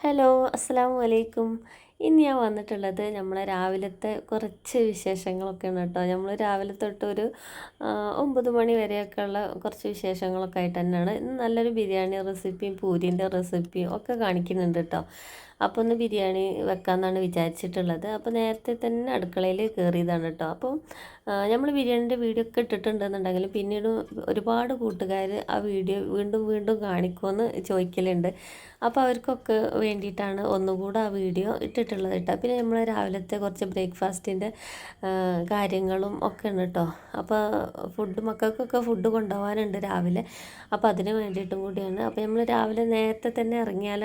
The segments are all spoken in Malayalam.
ഹലോ അസ്സാം വലൈക്കും ഇന്ന് ഞാൻ വന്നിട്ടുള്ളത് നമ്മളെ രാവിലത്തെ കുറച്ച് വിശേഷങ്ങളൊക്കെയാണ് കേട്ടോ. നമ്മൾ രാവിലെ തൊട്ട് ഒരു ഒമ്പത് മണി വരെയൊക്കെ ഉള്ള കുറച്ച് വിശേഷങ്ങളൊക്കെ ആയിട്ട് തന്നെയാണ്. ഇന്ന് നല്ലൊരു ബിരിയാണി റെസിപ്പിയും പൂരിന്റെ റെസിപ്പിയും ഒക്കെ കാണിക്കുന്നുണ്ട് കേട്ടോ. അപ്പോൾ ഒന്ന് ബിരിയാണി വെക്കാമെന്നാണ് വിചാരിച്ചിട്ടുള്ളത്. അപ്പോൾ നേരത്തെ തന്നെ അടുക്കളയിൽ കയറിയതാണ് കേട്ടോ. അപ്പം നമ്മൾ ബിരിയാണിന്റെ വീഡിയോ ഒക്കെ ഇട്ടിട്ടുണ്ടെന്നുണ്ടെങ്കിൽ പിന്നീട് ഒരുപാട് കൂട്ടുകാർ ആ വീഡിയോ വീണ്ടും വീണ്ടും കാണിക്കുമെന്ന് ചോദിക്കലുണ്ട്. അപ്പോൾ അവർക്കൊക്കെ വേണ്ടിയിട്ടാണ് ഒന്നുകൂടെ ആ വീഡിയോ ഇട്ടിട്ടുള്ളത് കേട്ടോ. പിന്നെ നമ്മൾ രാവിലത്തെ കുറച്ച് ബ്രേക്ക്ഫാസ്റ്റിന്റെ കാര്യങ്ങളും ഒക്കെ ഉണ്ട് കേട്ടോ. അപ്പോൾ ഫുഡ് മക്കൾക്കൊക്കെ ഫുഡ് കൊണ്ടുപോകാനുണ്ട് രാവിലെ. അപ്പോൾ അതിന് വേണ്ടിയിട്ടും കൂടിയാണ്. അപ്പോൾ നമ്മൾ രാവിലെ നേരത്തെ തന്നെ ഇറങ്ങിയാൽ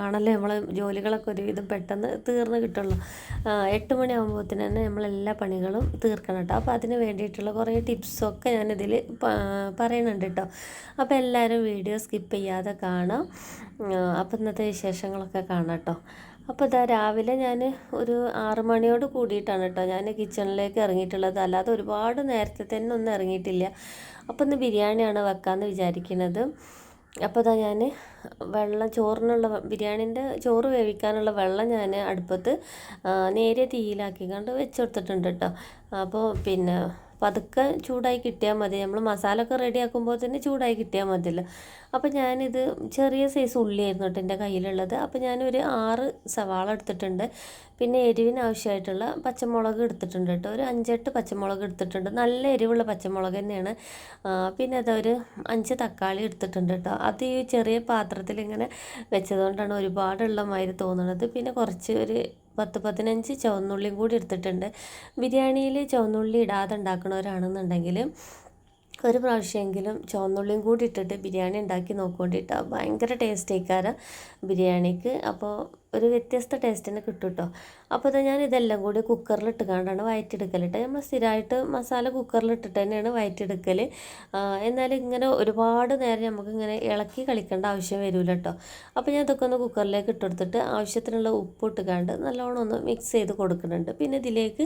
ആണല്ലോ നമ്മൾ ജോലികളൊക്കെ ഒരുവിധം പെട്ടെന്ന് തീർന്ന് കിട്ടുള്ളൂ. എട്ട് മണിയാകുമ്പോഴത്തേന് തന്നെ നമ്മളെല്ലാ പണികളും തീർക്കണം കേട്ടോ. അപ്പോൾ അതിന് വേണ്ടിയിട്ടുള്ള കുറേ ടിപ്സൊക്കെ ഞാനിതിൽ പറയുന്നുണ്ട് കേട്ടോ. അപ്പോൾ എല്ലാവരും വീഡിയോ സ്കിപ്പ് ചെയ്യാതെ കാണാം. അപ്പം അപ്പോൾ ഇന്നത്തെ വിശേഷങ്ങളൊക്കെ കാണാം കേട്ടോ. അപ്പോൾ ഇതാ രാവിലെ ഞാൻ ഒരു ആറ് മണിയോട് കൂടിയിട്ടാണ് കേട്ടോ ഞാൻ കിച്ചണിലേക്ക് ഇറങ്ങിയിട്ടുള്ളത്. അല്ലാതെ ഒരുപാട് നേരത്തെ തന്നെ ഒന്നും ഇറങ്ങിയിട്ടില്ല. അപ്പോൾ ഇന്ന് ബിരിയാണിയാണ് വെക്കാമെന്ന് വിചാരിക്കുന്നത് അപ്പോൾ ഇതാ ഞാൻ വെള്ളം ചോറിനുള്ള ബിരിയാണീന്റെ ചോറ് വേവിക്കാനുള്ള വെള്ളം ഞാൻ അടുപ്പത്ത് നേരെ നേരിയ തീയിലാക്കി കണ്ട് വെച്ച് കൊടുത്തിട്ടുണ്ട് കേട്ടോ. അപ്പോൾ പിന്നെ പതുക്കെ ചൂടായി കിട്ടിയാൽ മതി. നമ്മൾ മസാല ഒക്കെ റെഡി ആക്കുമ്പോൾ തന്നെ ചൂടായി കിട്ടിയാൽ മതിയല്ലോ. അപ്പോൾ ഞാനിത് ചെറിയ സൈസ് ഉള്ളിയായിരുന്നു കേട്ടോ എന്റെ കയ്യിലുള്ളത്. അപ്പോൾ ഞാനൊരു ആറ് സവാള എടുത്തിട്ടുണ്ട്. പിന്നെ എരിവിന് ആവശ്യമായിട്ടുള്ള പച്ചമുളക് എടുത്തിട്ടുണ്ട് കേട്ടോ. ഒരു അഞ്ചെട്ട് പച്ചമുളക് എടുത്തിട്ടുണ്ട്. നല്ല എരിവുള്ള പച്ചമുളക് തന്നെയാണ്. പിന്നെ അതൊരു അഞ്ച് തക്കാളി എടുത്തിട്ടുണ്ട് കേട്ടോ. അത് ഈ ചെറിയ പാത്രത്തിൽ ഇങ്ങനെ വെച്ചതുകൊണ്ടാണ് ഒരുപാടുള്ള മാതിരി തോന്നുന്നത് പിന്നെ കുറച്ച് ഒരു പത്ത് പതിനഞ്ച് ചുവന്നുള്ളിയും കൂടി എടുത്തിട്ടുണ്ട്. ബിരിയാണിയിൽ ചുവന്നുള്ളി ഇടാതെ ഉണ്ടാക്കണവരാണെന്നുണ്ടെങ്കിൽ ഒരു പ്രാവശ്യമെങ്കിലും ചുവന്നുള്ളിയും കൂടി ഇട്ടിട്ട് ബിരിയാണി ഉണ്ടാക്കി നോക്കൊണ്ടിട്ടോ. ഭയങ്കര ടേസ്റ്റ് ആയിക്കാരം ബിരിയാണിക്ക്. അപ്പോൾ ഒരു വ്യത്യസ്ത ടേസ്റ്റിന് കിട്ടും കേട്ടോ അപ്പോൾ ഞാൻ ഇതെല്ലാം കൂടി കുക്കറിൽ ഇട്ടുകൊണ്ടാണ് വയറ്റിയെടുക്കൽ കേട്ടോ നമ്മൾ സ്ഥിരമായിട്ട് മസാല കുക്കറിൽ ഇട്ടിട്ട് തന്നെയാണ് വയറ്റിയെടുക്കൽ എന്നാൽ ഇങ്ങനെ ഒരുപാട് നേരം നമുക്ക് ഇങ്ങനെ ഇളക്കി കളിക്കേണ്ട ആവശ്യം വരില്ല കേട്ടോ അപ്പോൾ ഞാൻ ഇതൊക്കെ ഒന്ന് കുക്കറിലേക്ക് ഇട്ടെടുത്തിട്ട് ആവശ്യത്തിനുള്ള ഉപ്പ് ഇട്ടുകൊണ്ട് നല്ലോണം ഒന്ന് മിക്സ് ചെയ്ത് കൊടുക്കുന്നുണ്ട്. പിന്നെ ഇതിലേക്ക്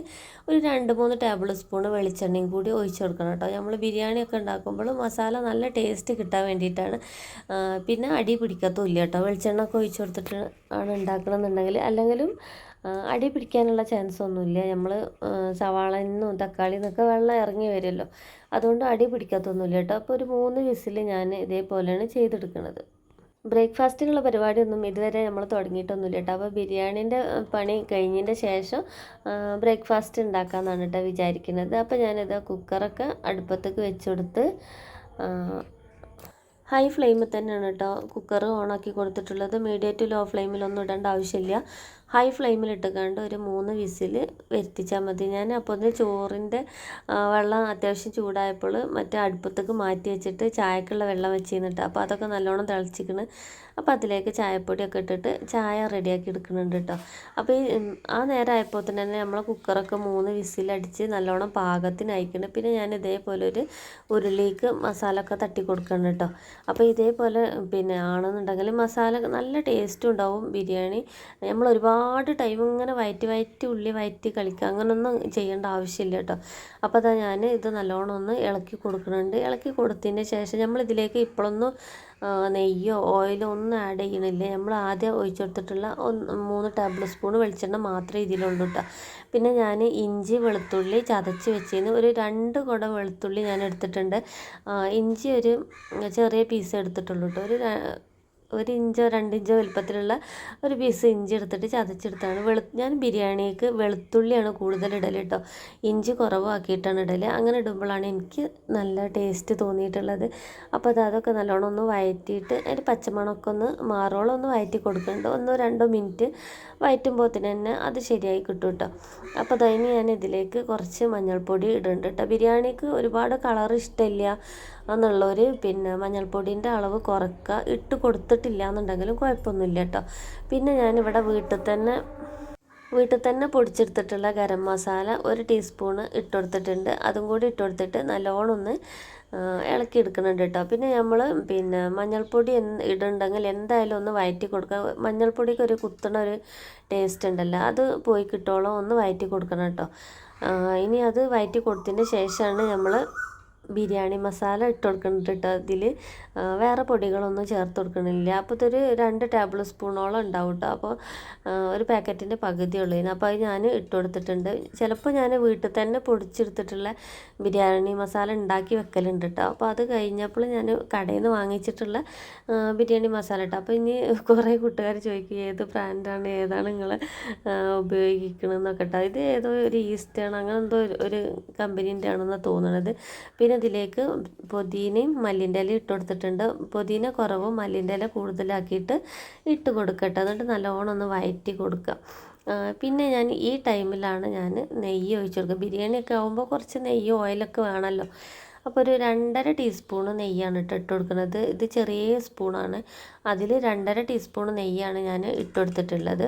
ഒരു രണ്ട് മൂന്ന് ടേബിൾ സ്പൂൺ വെളിച്ചെണ്ണയും കൂടി ഒഴിച്ചു കൊടുക്കണം കേട്ടോ നമ്മൾ ബിരിയാണിയൊക്കെ ഉണ്ടാക്കുമ്പോൾ മസാല നല്ല ടേസ്റ്റ് കിട്ടാൻ വേണ്ടിയിട്ടാണ്. പിന്നെ അടി പിടിക്കത്തുമില്ല കേട്ടോ വെളിച്ചെണ്ണ ഒക്കെ ഒഴിച്ചു കൊടുത്തിട്ട് ആണ് ഉണ്ടാക്കണമെന്നുണ്ടെങ്കിൽ അല്ലെങ്കിലും ആ, അടി പിടിക്കാനുള്ള ചാൻസ് ഒന്നുമില്ല. നമ്മൾ സവാള നിന്നും തക്കാളി നിന്നൊക്കെ വെള്ളം ഇറങ്ങി വരുമല്ലോ. അതുകൊണ്ട് അടി പിടിക്കാത്തൊന്നുമില്ല കേട്ടോ. അപ്പോൾ ഒരു മൂന്ന് വിസിൽ ഞാൻ ഇതേപോലെയാണ് ചെയ്തെടുക്കുന്നത്. ബ്രേക്ക്ഫാസ്റ്റിനുള്ള പരിപാടിയൊന്നും ഇതുവരെ നമ്മൾ തുടങ്ങിയിട്ടൊന്നുമില്ല കേട്ടോ. അപ്പോൾ ബിരിയാണീന്റെ പണി കഴിഞ്ഞതിന്റെ ശേഷം ബ്രേക്ക്ഫാസ്റ്റ് ഉണ്ടാക്കാമെന്നാണ് കേട്ടോ വിചാരിക്കുന്നത്. അപ്പോൾ ഞാനിത് കുക്കറൊക്കെ അടുപ്പത്തേക്ക് വെച്ചെടുത്ത് ഹൈ ഫ്ലെയിമിൽ തന്നെയാണ് കേട്ടോ കുക്കർ ഓണാക്കി കൊടുത്തിട്ടുള്ളത്. മീഡിയം ടു ലോ ഫ്ലെയിമിലൊന്നും ഇടേണ്ട ആവശ്യമില്ല. ഹൈ ഫ്ലെയിമിൽ ഇട്ടുകൊണ്ട് ഒരു മൂന്ന് വിസിൽ വരുത്തിച്ചാൽ മതി. ഞാൻ അപ്പോൾ ഒന്ന് ചോറിന്റെ വെള്ളം അത്യാവശ്യം ചൂടായപ്പോൾ മറ്റേ അടുപ്പത്തേക്ക് മാറ്റി വെച്ചിട്ട് ചായക്കുള്ള വെള്ളം വെച്ചിരുന്നിട്ട് അപ്പോൾ അതൊക്കെ നല്ലോണം തിളച്ചിക്കണ്. അപ്പോൾ അതിലേക്ക് ചായപ്പൊടിയൊക്കെ ഇട്ടിട്ട് ചായ റെഡിയാക്കി എടുക്കുന്നുണ്ട് കേട്ടോ അപ്പോൾ ഈ ആ നേരം ആയപ്പോൾ തന്നെ നമ്മൾ കുക്കറൊക്കെ മൂന്ന് വിസിലടിച്ച് നല്ലോണം പാകത്തിന് പാകത്തിനയക്കണം പിന്നെ ഞാൻ ഇതേപോലെ ഒരു ഉരുളിക്ക് മസാല ഒക്കെ തട്ടി കൊടുക്കണം കേട്ടോ അപ്പോൾ ഇതേപോലെ പിന്നെ ആണെന്നുണ്ടെങ്കിൽ മസാല നല്ല ടേസ്റ്റും ഉണ്ടാവും. ബിരിയാണി നമ്മൾ ഒരുപാട് ടൈം ഇങ്ങനെ വയറ്റി വയറ്റി ഉള്ളി വയറ്റി കളിക്കുക അങ്ങനൊന്നും ചെയ്യേണ്ട ആവശ്യമില്ല കേട്ടോ അപ്പോൾ അതാ ഞാൻ ഇത് നല്ലോണം ഒന്ന് ഇളക്കി കൊടുക്കുന്നുണ്ട്. ഇളക്കി കൊടുത്തതിന് ശേഷം നമ്മൾ ഇതിലേക്ക് ഇപ്പോഴൊന്നും നെയ്യോ ഓയിലോ ഒന്നും ആഡ് ചെയ്യണില്ല. നമ്മൾ ആദ്യം ഒഴിച്ചെടുത്തിട്ടുള്ള മൂന്ന് ടേബിൾ സ്പൂൺ വെളിച്ചെണ്ണ മാത്രമേ ഇതിലുള്ളൂ കേട്ടോ പിന്നെ ഞാൻ ഇഞ്ചി വെളുത്തുള്ളി ചതച്ച് വെച്ചതിന് ഒരു രണ്ട് കുട വെളുത്തുള്ളി ഞാൻ എടുത്തിട്ടുണ്ട് ഇഞ്ചി ഒരു ചെറിയ പീസ് എടുത്തിട്ടുള്ളൂ കേട്ടോ ഒരു ഒരു ഇഞ്ചോ രണ്ടിഞ്ചോ വലുപ്പത്തിലുള്ള ഒരു പീസ് ഇഞ്ചി എടുത്തിട്ട് ചതച്ചെടുത്താണ് വെളു ഞാൻ ബിരിയാണിക്ക് വെളുത്തുള്ളിയാണ് കൂടുതൽ ഇടൽ കേട്ടോ ഇഞ്ചി കുറവാക്കിയിട്ടാണ് ഇടൽ അങ്ങനെ ഇടുമ്പോഴാണ് എനിക്ക് നല്ല ടേസ്റ്റ് തോന്നിയിട്ടുള്ളത്. അപ്പോൾ അത് അതൊക്കെ നല്ലോണം ഒന്ന് വഴറ്റിയിട്ട് അതിന്റെ പച്ചമണമൊക്കെ ഒന്ന് മാറോളം ഒന്ന് വയറ്റി കൊടുക്കുന്നുണ്ട്. ഒന്നോ രണ്ടോ മിനിറ്റ് വഴറ്റുമ്പോഴത്തേന് തന്നെ അത് ശരിയായി കിട്ടും കേട്ടോ അപ്പോൾ അതിന് ഞാൻ ഇതിലേക്ക് കുറച്ച് മഞ്ഞൾപ്പൊടി ഇടുന്നുണ്ട് കേട്ടോ ബിരിയാണിക്ക് ഒരുപാട് കളർ ഇഷ്ടമില്ല. എന്നുള്ളവർ പിന്നെ മഞ്ഞൾപ്പൊടിന്റെ അളവ് കുറക്കുക ഇട്ട് കൊടുത്തിട്ടില്ല എന്നുണ്ടെങ്കിലും കുഴപ്പമൊന്നുമില്ല കേട്ടോ. പിന്നെ ഞാനിവിടെ വീട്ടിൽ തന്നെ വീട്ടിൽ തന്നെ പൊടിച്ചെടുത്തിട്ടുള്ള ഗരം മസാല ഒരു ടീസ്പൂണ് ഇട്ടുകൊടുത്തിട്ടുണ്ട് അതും കൂടി ഇട്ടുകൊടുത്തിട്ട് നല്ലോണം ഒന്ന് ഇളക്കി എടുക്കുന്നുണ്ട് കേട്ടോ. പിന്നെ നമ്മൾ പിന്നെ മഞ്ഞൾപ്പൊടി എന്ത് ഇടുന്നുണ്ടെങ്കിൽ എന്തായാലും ഒന്ന് വയറ്റി കൊടുക്കുക. മഞ്ഞൾപ്പൊടിക്ക് ഒരു കുത്തണ ഒരു ടേസ്റ്റ് ഉണ്ടല്ലോ. അത് പോയി കിട്ടോളം ഒന്ന് വയറ്റി കൊടുക്കണം കേട്ടോ. ഇനി അത് വയറ്റി കൊടുത്തതിന് ശേഷമാണ് നമ്മൾ ബിരിയാണി മസാല ഇട്ട് കൊടുക്കുന്നുണ്ട് അതിൽ വേറെ പൊടികളൊന്നും ചേർത്ത് കൊടുക്കണില്ല അപ്പോൾ ഇതൊരു രണ്ട് ടേബിൾ സ്പൂണോളം ഉണ്ടാവും കേട്ടോ അപ്പോൾ ഒരു പാക്കറ്റിന്റെ പകുതി ഉള്ളതിന് അപ്പോൾ അത് ഞാൻ ഇട്ട് കൊടുത്തിട്ടുണ്ട് ചിലപ്പോൾ ഞാൻ വീട്ടിൽ തന്നെ പൊടിച്ചെടുത്തിട്ടുള്ള ബിരിയാണി മസാല ഉണ്ടാക്കി വെക്കലുണ്ട് കേട്ടോ അപ്പോൾ അത് കഴിഞ്ഞപ്പോൾ ഞാൻ കടയിൽ നിന്ന് വാങ്ങിച്ചിട്ടുള്ള ബിരിയാണി മസാല കേട്ടോ അപ്പോൾ ഇനി കുറേ കൂട്ടുകാർ ചോദിക്കും ഏത് ബ്രാൻഡാണ്? ഏതാണ് നിങ്ങൾ ഉപയോഗിക്കണമെന്നൊക്കെ കേട്ടോ ഇത് ഏതോ ഒരു ഈസ്റ്റാണ് അങ്ങനെ എന്തോ ഒരു കമ്പനീന്റെ ആണെന്ന് തോന്നുന്നത് പിന്നെ ഇതിലേക്ക് പുതിനയും മല്ലിന്റെ ഇല ഇട്ട് കൊടുത്തിട്ടുണ്ട്. പുതിന കുറവും മല്ലിന്റെ ഇല കൂടുതലാക്കിയിട്ട് ഇട്ട് കൊടുക്കട്ടെ. എന്നിട്ട് നല്ലോണം ഒന്ന് വയറ്റി കൊടുക്കുക. പിന്നെ ഞാൻ ഈ ടൈമിലാണ് ഞാൻ നെയ്യ് ഒഴിച്ചു കൊടുക്കുക. ബിരിയാണിയൊക്കെ ആകുമ്പോൾ കുറച്ച് നെയ്യ് ഓയിലൊക്കെ വേണമല്ലോ. അപ്പോൾ ഒരു രണ്ടര ടീസ്പൂൺ നെയ്യാണ് ഇട്ട് ഇട്ട് കൊടുക്കുന്നത്. ഇത് ചെറിയ സ്പൂണാണ്. അതിൽ രണ്ടര ടീസ്പൂൺ നെയ്യാണ് ഞാൻ ഇട്ട് കൊടുത്തിട്ടുള്ളത്.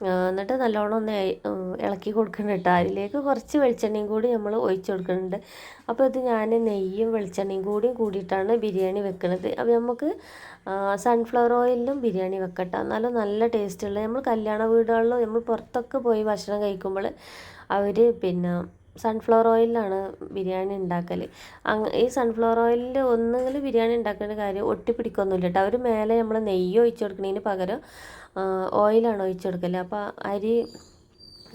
എന്നിട്ട് നല്ലോണം ഒന്ന് ഇളക്കി കൊടുക്കുന്നുണ്ട് കേട്ടോ അതിലേക്ക് കുറച്ച് വെളിച്ചെണ്ണയും കൂടി നമ്മൾ ഒഴിച്ച് കൊടുക്കുന്നുണ്ട് അപ്പോൾ ഇത് ഞാൻ നെയ്യും വെളിച്ചെണ്ണയും കൂടി കൂടിയിട്ടാണ് ബിരിയാണി വെക്കുന്നത് അപ്പോൾ നമുക്ക് സൺഫ്ലവർ ഓയിലിലും ബിരിയാണി വെക്കട്ടെ. എന്നാലും നല്ല ടേസ്റ്റുള്ള നമ്മൾ കല്യാണ വീടുകളിലും നമ്മൾ പുറത്തൊക്കെ പോയി ഭക്ഷണം കഴിക്കുമ്പോൾ അവർ പിന്നെ സൺഫ്ലവർ ഓയിലാണ് ബിരിയാണി ഉണ്ടാക്കൽ ഈ സൺഫ്ലവർ ഓയിലിൽ ഒന്നുകിൽ ബിരിയാണി ഉണ്ടാക്കേണ്ട കാര്യം ഒട്ടിപ്പിടിക്കൊന്നുമില്ല കേട്ടോ അവർ മേലെ നമ്മൾ നെയ്യ് ഒഴിച്ചു കൊടുക്കുന്നതിന് പകരം ഓയിലാണ് ഒഴിച്ചു കൊടുക്കൽ അപ്പോൾ അരി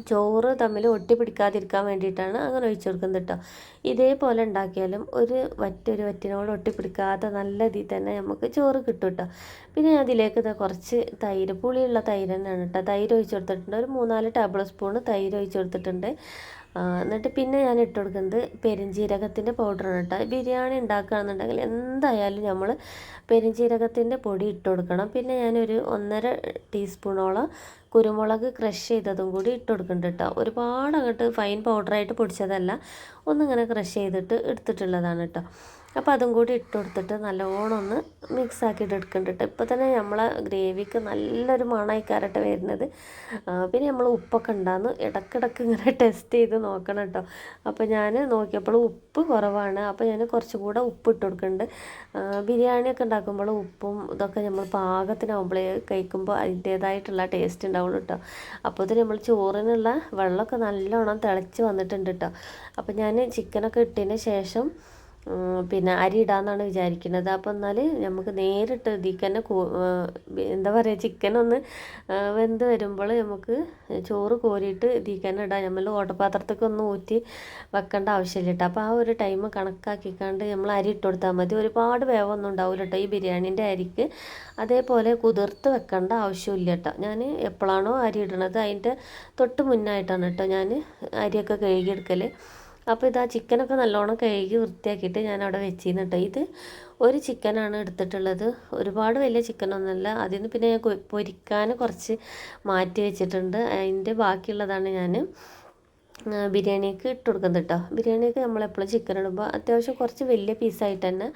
ചോറ് തമ്മിൽ ഒട്ടിപ്പിടിക്കാതിരിക്കാൻ വേണ്ടിയിട്ടാണ് അങ്ങനെ ഒഴിച്ചു കൊടുക്കുന്നത് കേട്ടോ ഇതേപോലെ ഉണ്ടാക്കിയാലും ഒരു വറ്റൊരു വറ്റിനോട് ഒട്ടിപ്പിടിക്കാത്ത നല്ല ഇതിൽ തന്നെ നമുക്ക് ചോറ് കിട്ടും കേട്ടോ പിന്നെ അതിലേക്ക് ഇതാ കുറച്ച് തൈര് പുളിയുള്ള തൈര് തന്നെയാണ് കേട്ടോ തൈര് ഒഴിച്ചു കൊടുത്തിട്ടുണ്ട് ഒരു മൂന്നാൽ ടേബിൾ സ്പൂൺ തൈര് ഒഴിച്ചു കൊടുത്തിട്ടുണ്ട് എന്നിട്ട് പിന്നെ ഞാൻ ഇട്ട് കൊടുക്കുന്നത് പെരിഞ്ജീരകത്തിന്റെ പൗഡറാണ് കേട്ടോ ബിരിയാണി ഉണ്ടാക്കുകയാണെന്നുണ്ടെങ്കിൽ എന്തായാലും നമ്മൾ പെരുംജീരകത്തിന്റെ പൊടി ഇട്ട് കൊടുക്കണം. പിന്നെ ഞാനൊരു ഒന്നര ടീസ്പൂണോളം കുരുമുളക് ക്രഷ് ചെയ്തതും കൂടി ഇട്ട് കൊടുക്കുന്നുണ്ട് കേട്ടോ ഒരുപാട് അങ്ങോട്ട് ഫൈൻ പൗഡറായിട്ട് പൊടിച്ചതല്ല. ഒന്നിങ്ങനെ ക്രഷ് ചെയ്തിട്ട് എടുത്തിട്ടുള്ളതാണ് കേട്ടോ അപ്പോൾ അതും കൂടി ഇട്ട് കൊടുത്തിട്ട് നല്ലോണം ഒന്ന് മിക്സ് ആക്കിയിട്ട് എടുക്കണ്ടിട്ട് ഇപ്പോൾ തന്നെ നമ്മളെ ഗ്രേവിക്ക് നല്ലൊരു മണമായിക്കാരട്ടെ വരുന്നത്. പിന്നെ നമ്മൾ ഉപ്പൊക്കെ ഉണ്ടാകുന്നു ഇടക്കിടക്ക് ഇങ്ങനെ ടെസ്റ്റ് ചെയ്ത് നോക്കണം കേട്ടോ അപ്പോൾ ഞാൻ നോക്കിയപ്പോൾ ഉപ്പ് കുറവാണ്. അപ്പോൾ ഞാൻ കുറച്ചും കൂടെ ഉപ്പ് ഇട്ട് കൊടുക്കുന്നുണ്ട് ബിരിയാണിയൊക്കെ ഉണ്ടാക്കുമ്പോൾ ഉപ്പും ഇതൊക്കെ നമ്മൾ പാകത്തിനാകുമ്പോൾ കഴിക്കുമ്പോൾ അതിന്റേതായിട്ടുള്ള ടേസ്റ്റ് ഉണ്ടാവുള്ളൂ കേട്ടോ അപ്പോൾ ഇത് നമ്മൾ ചോറിനുള്ള വെള്ളമൊക്കെ നല്ലോണം തിളച്ച് വന്നിട്ടുണ്ട് കേട്ടോ അപ്പോൾ ഞാൻ ചിക്കനൊക്കെ ഇട്ടതിന് ശേഷം പിന്നെ അരി ഇടാമെന്നാണ് വിചാരിക്കുന്നത്. അപ്പോൾ എന്നാൽ നമുക്ക് നേരിട്ട് ഇതിലേക്ക് തന്നെ എന്താ പറയുക ചിക്കൻ ഒന്ന് വെന്ത് വരുമ്പോൾ നമുക്ക് ചോറ് കോരിയിട്ട് ഇതിലേക്ക് തന്നെ ഇടാം. നമ്മൾ ഓട്ടപാത്രത്തേക്ക് ഒന്ന് ഊറ്റി വെക്കേണ്ട ആവശ്യമില്ല കേട്ടോ. അപ്പോൾ ആ ഒരു ടൈം കണക്കാക്കിക്കാണ്ട് നമ്മൾ അരി ഇട്ട് കൊടുത്താൽ മതി. ഒരുപാട് വേവൊന്നും ഉണ്ടാവില്ല കേട്ടോ ഈ ബിരിയാണീന്റെ അരിക്ക്. അതേപോലെ കുതിർത്ത് വെക്കേണ്ട ആവശ്യമില്ല കേട്ടോ. ഞാൻ എപ്പോഴാണോ അരി ഇടണത്. അതിന്റെ തൊട്ട് മുന്നായിട്ടാണ് കേട്ടോ ഞാൻ അരിയൊക്കെ കഴുകിയെടുക്കൽ അപ്പോൾ ഇതാ ചിക്കനൊക്കെ നല്ലോണം കഴുകി വൃത്തിയാക്കിയിട്ട് ഞാൻ അവിടെ വെച്ചിരുന്നു കേട്ടോ ഇത് ഒരു ചിക്കനാണ് എടുത്തിട്ടുള്ളത്. ഒരുപാട് വലിയ ചിക്കനൊന്നുമല്ല. അതിൽ നിന്ന് പിന്നെ ഞാൻ പൊരിക്കാൻ കുറച്ച് മാറ്റി വെച്ചിട്ടുണ്ട്. അതിന്റെ ബാക്കിയുള്ളതാണ് ഞാൻ ബിരിയാണിക്ക് ഇട്ട് കൊടുക്കുന്നത് കേട്ടോ ബിരിയാണിക്ക് നമ്മളെപ്പോഴും ചിക്കൻ ഇടുമ്പോൾ അത്യാവശ്യം കുറച്ച് വലിയ പീസായിട്ട് തന്നെ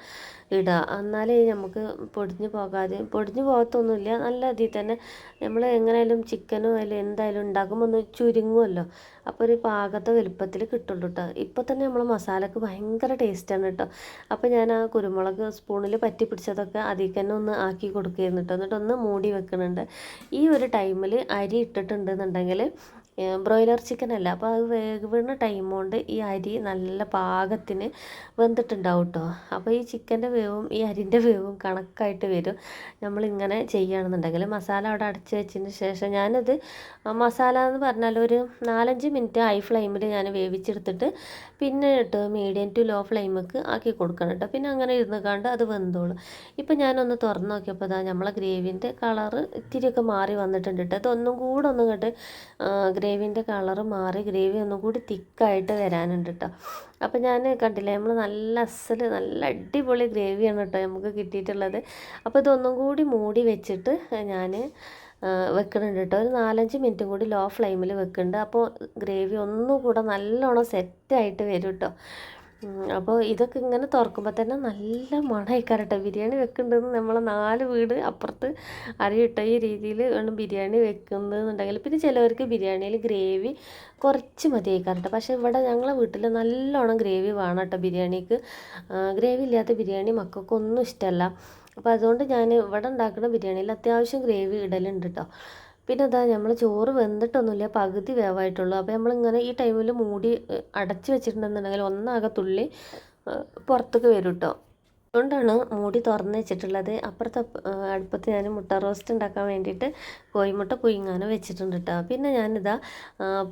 ഇടുക എന്നാലേ നമുക്ക് പൊടിഞ്ഞു പോകാതെ പൊടിഞ്ഞു പോകത്തൊന്നുമില്ല. നല്ല ഇതിൽ തന്നെ നമ്മൾ എങ്ങനെയായാലും ചിക്കനോ അതിൽ എന്തായാലും ഉണ്ടാക്കുമ്പോൾ ഒന്ന് ചുരുങ്ങുമല്ലോ അപ്പോൾ ഒരു പാകത്തെ വലുപ്പത്തിൽ കിട്ടുള്ളൂ കേട്ടോ ഇപ്പോൾ തന്നെ നമ്മൾ മസാലക്ക് ഭയങ്കര ടേസ്റ്റാണ് കേട്ടോ അപ്പോൾ ഞാൻ ആ കുരുമുളക് സ്പൂണിൽ പറ്റി പിടിച്ചതൊക്കെ അതിൽ തന്നെ ഒന്ന് ആക്കി കൊടുക്കുകയായിരുന്നു കേട്ടോ എന്നിട്ട് ഒന്ന് മൂടി വെക്കുന്നുണ്ട്. ഈ ഒരു ടൈമിൽ അരി ഇട്ടിട്ടുണ്ടെന്നുണ്ടെങ്കിൽ ബ്രോയിലർ ചിക്കൻ അല്ല. അപ്പോൾ അത് വേകുന്ന ടൈം കൊണ്ട് ഈ അരി നല്ല പാകത്തിന് വെന്തിട്ടുണ്ടാവും കേട്ടോ അപ്പോൾ ഈ ചിക്കന്റെ വേവും ഈ അരിന്റെ വേവും കണക്കായിട്ട് വരും. നമ്മളിങ്ങനെ ചെയ്യുകയാണെന്നുണ്ടെങ്കിൽ മസാല അവിടെ അടച്ച് വെച്ചതിന് ശേഷം ഞാനത് മസാല എന്ന് പറഞ്ഞാൽ ഒരു നാലഞ്ച് മിനിറ്റ് ഹൈ ഫ്ലെയിമിൽ ഞാൻ വേവിച്ചെടുത്തിട്ട് പിന്നെ ഇട്ട് മീഡിയം ടു ലോ ഫ്ലെയിമിക്ക് ആക്കി കൊടുക്കണം കേട്ടോ. പിന്നെ അങ്ങനെ ഇരുന്ന് കണ്ട് അത് വെന്തോളും. ഇപ്പം ഞാനൊന്ന് തുറന്ന് നോക്കിയപ്പോൾ നമ്മളെ ഗ്രേവിന്റെ കളറ് ഇത്തിരിയൊക്കെ മാറി വന്നിട്ടുണ്ട് കേട്ടോ. അതൊന്നും കൂടെ ഒന്നും കേട്ട് ഗ്രേവിന്റെ കളർ മാറി ഗ്രേവി ഒന്നും കൂടി തിക്കായിട്ട് വരാനുണ്ട് കേട്ടോ അപ്പോൾ ഞാൻ കണ്ടില്ലേ നമ്മൾ നല്ല അസൽ നല്ല അടിപൊളി ഗ്രേവിയാണ് കേട്ടോ നമുക്ക് കിട്ടിയിട്ടുള്ളത്. അപ്പോൾ ഇതൊന്നും കൂടി മൂടി വെച്ചിട്ട് ഞാൻ വെക്കുന്നുണ്ട് കേട്ടോ ഒരു നാലഞ്ച് മിനിറ്റും കൂടി ലോ ഫ്ലെയിമിൽ വെക്കുന്നുണ്ട്. അപ്പോൾ ഗ്രേവി ഒന്നും കൂടെ നല്ലോണം സെറ്റായിട്ട് വരും കേട്ടോ അപ്പോൾ ഇതൊക്കെ ഇങ്ങനെ തുറക്കുമ്പോൾ തന്നെ നല്ല മണമായിക്കാരട്ടെ ബിരിയാണി വെക്കുന്നുണ്ടെന്ന് നമ്മളെ നാല് വീട് അപ്പുറത്ത് അറിയിട്ട ഈ രീതിയിൽ വേണം ബിരിയാണി വെക്കുന്നതെന്നുണ്ടെങ്കിൽ. പിന്നെ ചിലവർക്ക് ബിരിയാണിയിൽ ഗ്രേവി കുറച്ച് മതിയായിക്കാരട്ടെ. പക്ഷേ ഇവിടെ ഞങ്ങളെ വീട്ടിൽ നല്ലോണം ഗ്രേവി വേണം കേട്ടോ ബിരിയാണിക്ക് ഗ്രേവി ഇല്ലാത്ത ബിരിയാണി മക്കൾക്കൊന്നും ഇഷ്ടമല്ല അപ്പോൾ അതുകൊണ്ട് ഞാൻ ഇവിടെ ഉണ്ടാക്കുന്ന ബിരിയാണിയിൽ അത്യാവശ്യം ഗ്രേവി ഇടലുണ്ട് കേട്ടോ പിന്നെ അതാ നമ്മൾ ചോറ് വെന്തിട്ടൊന്നുമില്ല പകുതി വേവായിട്ടുള്ളൂ. അപ്പോൾ നമ്മളിങ്ങനെ ഈ ടൈമിൽ മൂടി അടച്ച് വെച്ചിട്ടുണ്ടെന്നുണ്ടെങ്കിൽ ഒന്നാകെ തുള്ളി പുറത്തേക്ക് വരും കേട്ടോ അതുകൊണ്ടാണ് മൂടി തുറന്ന് വെച്ചിട്ടുള്ളത്. അപ്പുറത്തെ അടുപ്പത്ത് ഞാൻ മുട്ട റോസ്റ്റ് ഉണ്ടാക്കാൻ വേണ്ടിയിട്ട് കോഴിമുട്ട പുഴുങ്ങാനും വെച്ചിട്ടുണ്ട് കേട്ടോ പിന്നെ ഞാനിതാ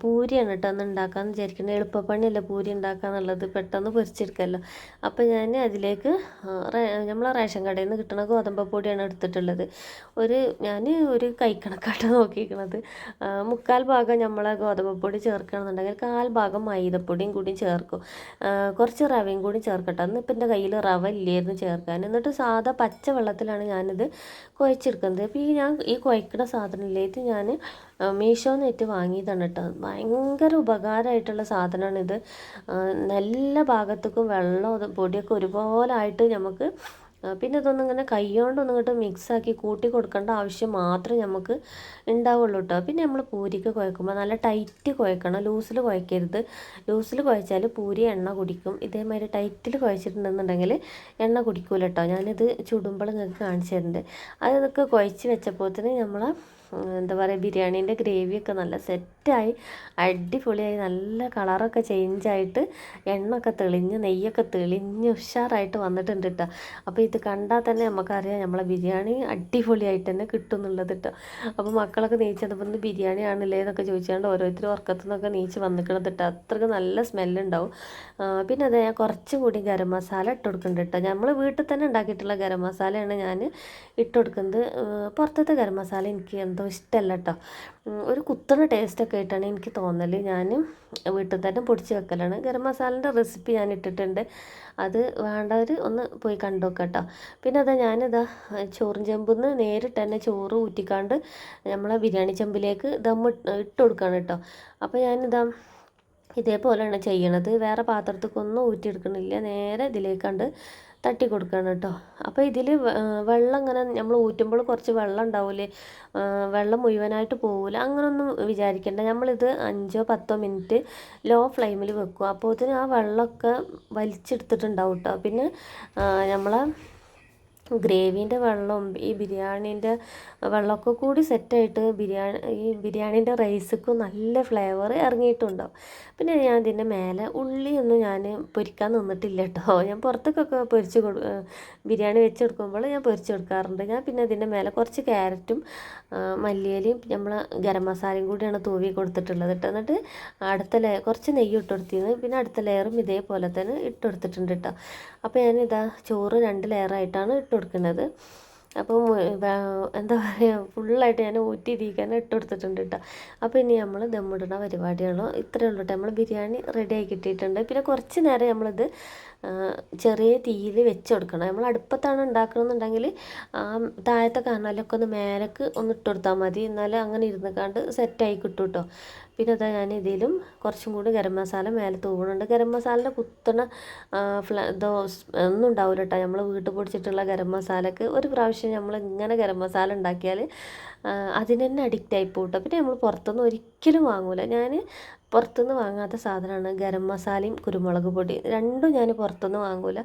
പൂരിയാണ് കേട്ടോ ഒന്ന് ഉണ്ടാക്കാമെന്ന് വിചാരിക്കുന്നത് എളുപ്പപ്പണിയല്ല പൂരി ഉണ്ടാക്കുക എന്നുള്ളത്? പെട്ടെന്ന് പൊരിച്ചെടുക്കാമല്ലോ അപ്പോൾ ഞാൻ അതിലേക്ക് നമ്മളെ റേഷൻ കടയിൽ നിന്ന് കിട്ടുന്ന ഗോതമ്പ് പൊടിയാണ് എടുത്തിട്ടുള്ളത്. ഒരു ഞാൻ ഒരു കൈക്കണക്കാട്ട് നോക്കിയിരിക്കുന്നത് മുക്കാൽ ഭാഗം നമ്മളെ ഗോതമ്പ് പൊടി ചേർക്കണമെന്നുണ്ടെങ്കിൽ കാൽ ഭാഗം മൈദപ്പൊടിയും കൂടി ചേർക്കും. കുറച്ച് റവയും കൂടി ചേർക്കട്ടെ. അന്ന് ഇപ്പം എന്റെ കയ്യിൽ റവ ഇല്ലായിരുന്നു. ചേർക്കാൻ. എന്നിട്ട് സാധാ പച്ച വെള്ളത്തിലാണ് ഞാനിത് കുഴച്ചെടുക്കുന്നത്. അപ്പോൾ ഈ ഞാൻ ഈ കുഴക്കുന്ന സാധനത്തിലേക്ക് ഞാൻ മീഷോന്നേറ്റ് വാങ്ങിയതാണ് കേട്ടോ. ഭയങ്കര ഉപകാരമായിട്ടുള്ള സാധനമാണിത്. നല്ല ഭാഗത്തേക്കും വെള്ളം പൊടിയൊക്കെ ഒരുപോലെ ആയിട്ട് നമുക്ക് പിന്നെ ഇതൊന്നും ഇങ്ങനെ കൈകൊണ്ടൊന്നും ഇങ്ങോട്ട് മിക്സാക്കി കൂട്ടി കൊടുക്കേണ്ട ആവശ്യം മാത്രമേ നമുക്ക് ഉണ്ടാവുള്ളൂ കേട്ടോ പിന്നെ നമ്മൾ പൂരിക്ക് കുഴക്കുമ്പോൾ നല്ല ടൈറ്റ് കുഴക്കണം. ലൂസിൽ കുഴക്കരുത്. ലൂസിൽ കുഴച്ചാൽ പൂരി എണ്ണ കുടിക്കും. ഇതേമാതിരി ടൈറ്റിൽ കുഴച്ചിട്ടുണ്ടെന്നുണ്ടെങ്കിൽ എണ്ണ കുടിക്കൂല കേട്ടോ ഞാനിത് ചുടുമ്പോൾ നിങ്ങൾക്ക് കാണിച്ചു തരുന്നുണ്ട്. അതൊക്കെ കുഴച്ച് വെച്ചപ്പോൾ തന്നെ നമ്മൾ എന്താ പറയുക ബിരിയാണീന്റെ ഗ്രേവിയൊക്കെ നല്ല സെറ്റായി അടിപൊളിയായി നല്ല കളറൊക്കെ ചേഞ്ചായിട്ട് എണ്ണൊക്കെ തെളിഞ്ഞ് നെയ്യൊക്കെ തെളിഞ്ഞ് ഉഷാറായിട്ട് വന്നിട്ടുണ്ട് കേട്ടോ അപ്പോൾ ഇത് കണ്ടാൽ തന്നെ നമുക്കറിയാം നമ്മളെ ബിരിയാണി അടിപൊളിയായിട്ട് തന്നെ കിട്ടും എന്നുള്ളത് കേട്ടോ അപ്പോൾ മക്കളൊക്കെ നീച്ചപ്പോൾ ഇന്ന് ബിരിയാണി ആണല്ലേ എന്നൊക്കെ ചോദിച്ചുകൊണ്ട് ഓരോരുത്തരും ഉറക്കത്തു നിന്നൊക്കെ നീച്ച് വന്നിക്കണത് കേട്ടോ അത്രയ്ക്ക് നല്ല സ്മെല്ലുണ്ടാവും. പിന്നെ അതെ ഞാൻ കുറച്ചും കൂടി ഗരം മസാല ഇട്ട് കൊടുക്കുന്നുണ്ട് കേട്ടോ നമ്മൾ വീട്ടിൽ തന്നെ ഉണ്ടാക്കിയിട്ടുള്ള ഗരം മസാലയാണ് ഞാൻ ഇട്ട് കൊടുക്കുന്നത് പുറത്തത്തെ ഗരം മസാല എനിക്ക് എന്തോ ഇഷ്ടമല്ല കേട്ടോ ഒരു കുത്തണ ടേസ്റ്റൊക്കെ ആയിട്ടാണ് എനിക്ക് തോന്നൽ ഞാൻ വീട്ടിൽ തന്നെ പൊടിച്ച് വെക്കലാണ്. ഗരം മസാലന്റെ റെസിപ്പി ഞാൻ ഇട്ടിട്ടുണ്ട്. അത് വേണ്ടവർ ഒന്ന് പോയി കണ്ടു നോക്കാം കേട്ടോ പിന്നെ അതാ ഞാനിതാ ചോറും ചെമ്പിൽ നിന്ന് നേരിട്ട് തന്നെ ചോറ് ഊറ്റിക്കാണ്ട് നമ്മളെ ബിരിയാണി ചെമ്പിലേക്ക് ദമ്മ് ഇട്ട് കൊടുക്കുകയാണ് കേട്ടോ അപ്പോൾ ഞാനിതാ ഇതേപോലെയാണ് ചെയ്യണത്. വേറെ പാത്രത്തേക്കൊന്നും ഊറ്റിയെടുക്കണില്ല. നേരെ ഇതിലേക്കണ്ട് തട്ടി കൊടുക്കണം കേട്ടോ. അപ്പോൾ ഇതിൽ വെള്ളം ഇങ്ങനെ നമ്മൾ ഊറ്റുമ്പോൾ കുറച്ച് വെള്ളം ഉണ്ടാവില്ലേ വെള്ളം മുഴുവനായിട്ട് പോകില്ല അങ്ങനൊന്നും വിചാരിക്കേണ്ട. നമ്മളിത് അഞ്ചോ പത്തോ മിനിറ്റ് ലോ ഫ്ലെയിമിൽ വെക്കും. ഇതിന് ആ വെള്ളമൊക്കെ വലിച്ചെടുത്തിട്ടുണ്ടാവും കേട്ടോ. പിന്നെ നമ്മളെ ഗ്രേവീന്റെ വെള്ളവും ഈ ബിരിയാണീന്റെ വെള്ളമൊക്കെ കൂടി സെറ്റായിട്ട് ബിരിയാണി ഈ ബിരിയാണീന്റെ റൈസക്കും നല്ല ഫ്ലേവർ ഇറങ്ങിയിട്ടുണ്ടാവും. പിന്നെ ഞാൻ ഇതിന്റെ മേലെ ഉള്ളിയൊന്നും ഞാൻ പൊരിക്കാൻ നിന്നിട്ടില്ല കേട്ടോ. ഞാൻ പുറത്തേക്കൊക്കെ പൊരിച്ച് കൊടു ബിരിയാണി വെച്ച് കൊടുക്കുമ്പോൾ ഞാൻ പൊരിച്ച് കൊടുക്കാറുണ്ട്. ഞാൻ പിന്നെ ഇതിന്റെ മേലെ കുറച്ച് ക്യാരറ്റും മല്ലിയലയും നമ്മൾ ഗരം മസാലയും കൂടിയാണ് തൂവി കൊടുത്തിട്ടുള്ളത് കേട്ടോ. എന്നിട്ട് അടുത്ത ലെയർ കുറച്ച് നെയ്യ് ഇട്ട് കൊടുത്തിരുന്നു. പിന്നെ അടുത്ത ലെയറും ഇതേപോലെ തന്നെ ഇട്ട് കൊടുത്തിട്ടുണ്ട് കേട്ടോ. അപ്പോൾ ഞാനിതാ ചോറ് രണ്ട് ലെയറായിട്ടാണ് ഇട്ട് കൊടുക്കുന്നത്. അപ്പോൾ എന്താ പറയുക ഫുള്ളായിട്ട് ഞാൻ ഊറ്റിയിരിക്കാൻ ഇട്ട് കൊടുത്തിട്ടുണ്ട് കേട്ടോ അപ്പോൾ ഇനി നമ്മൾ ദമ്മിടുന്ന പരിപാടിയാണോ? ഇത്രയേ ഉള്ളൂ കേട്ടോ നമ്മൾ ബിരിയാണി റെഡി ആയി കിട്ടിയിട്ടുണ്ട്. പിന്നെ കുറച്ച് നേരം നമ്മളിത് ചെറിയ തീയിൽ വെച്ച് കൊടുക്കണം. നമ്മൾ അടുപ്പത്താണ് ഉണ്ടാക്കണമെന്നുണ്ടെങ്കിൽ ആ താഴത്തെ കനലൊക്കെ ഒന്ന് മേലേക്ക് ഒന്ന് ഇട്ട് കൊടുത്താൽ മതി. എന്നാലും അങ്ങനെ ഇരുന്ന് കണ്ട് സെറ്റായി കിട്ടും കേട്ടോ പിന്നെ അതാ ഞാൻ ഇതിലും കുറച്ചും കൂടി ഗരം മസാല മേലെ തൂവണുണ്ട്. ഗരം മസാലയുടെ കുത്തണ ഫ്ല ഇതോ ഒന്നും ഉണ്ടാവില്ല കേട്ടോ നമ്മൾ വീട്ടിൽ പൊടിച്ചിട്ടുള്ള ഗരം മസാലക്ക് ഒരു പ്രാവശ്യം നമ്മൾ ഇങ്ങനെ ഗരം മസാല ഉണ്ടാക്കിയാൽ അതിന് തന്നെ അഡിക്റ്റ് ആയി പോകും കേട്ടോ പിന്നെ നമ്മൾ പുറത്തുനിന്ന് ഒരിക്കലും വാങ്ങൂല. ഞാൻ പുറത്തുനിന്ന് വാങ്ങാത്ത സാധനമാണ് ഗരം മസാലയും കുരുമുളക് പൊടി. രണ്ടും ഞാൻ പുറത്തുനിന്ന് വാങ്ങൂല.